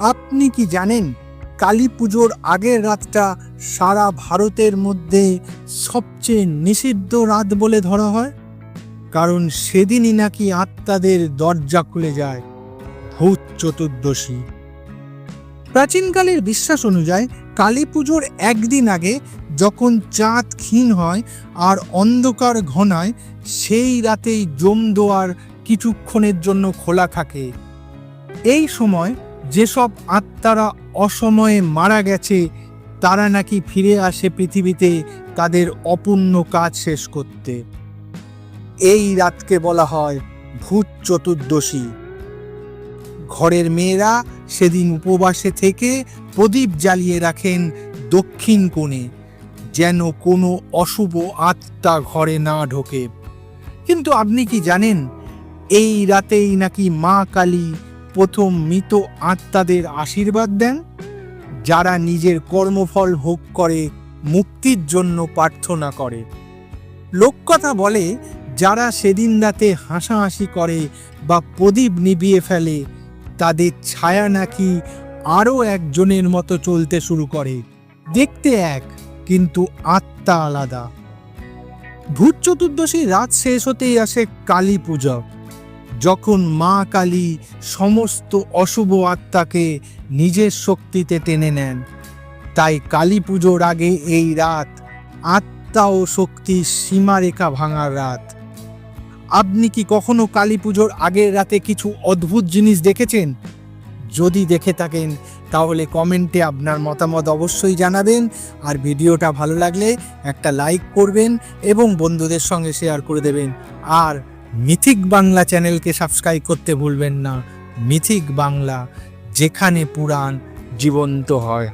আপনি কি জানেন, কালী পুজোর আগের রাতটা সারা ভারতের মধ্যে সবচেয়ে নিষিদ্ধ রাত বলে ধরা হয়? কারণ সেদিনই নাকি আত্মাদের দরজা খুলে যায় ভূত চতুর্দশী। প্রাচীনকালের বিশ্বাস অনুযায়ী কালী পুজোর একদিন আগে যখন চাঁদ ক্ষীণ হয় আর অন্ধকার ঘনায়, সেই রাতেই জমদোয়ার কিছুক্ষণের জন্য খোলা থাকে। এই সময় যেসব আত্মারা অসময়ে মারা গেছে, তারা নাকি ফিরে আসে পৃথিবীতে তাদের অপূর্ণ কাজ শেষ করতে। এই রাতকে বলা হয় ভূত চতুর্দশী। ঘরের মেয়েরা সেদিন উপবাসে থেকে প্রদীপ জ্বালিয়ে রাখেন দক্ষিণ কোণে, যেন কোনো অশুভ আত্মা ঘরে না ঢোকে। কিন্তু আপনি কি জানেন, এই রাতেই নাকি মা কালী প্রথম মৃত আত্মাদের আশীর্বাদ দেন, যারা নিজের কর্মফল ভোগ করে, মুক্তির জন্য প্রার্থনা করে। লোককথা বলে, যারা সেদিন রাতে হাসাহাসি করে বা প্রদীপ নিভিয়ে ফেলে, তাদের ছায়া নাকি আরও একজনের মতো চলতে শুরু করে। দেখতে এক, কিন্তু আত্মা আলাদা। ভূত চতুর্দশী রাত শেষ হতেই আসে কালী পূজা। যখন মা কালী সমস্ত অশুভ আত্মাকে নিজের শক্তিতে টেনে নেন, তাই কালী পুজোর আগে এই রাত আত্মা ও শক্তির সীমারেখা ভাঙার রাত। আপনি কি কখনো কালী পুজোর আগের রাতে কিছু অদ্ভুত জিনিস দেখেছেন? যদি দেখে থাকেন, তাহলে কমেন্টে আপনার মতামত অবশ্যই জানাবেন। আর ভিডিওটা ভালো লাগলে একটা লাইক করবেন এবং বন্ধুদের সঙ্গে শেয়ার করে দেবেন। আর মিথিক বাংলা চ্যানেলকে সাবস্ক্রাইব করতে ভুলবেন না। মিথিক বাংলা যেখানে পুরাণ জীবন্ত হয়।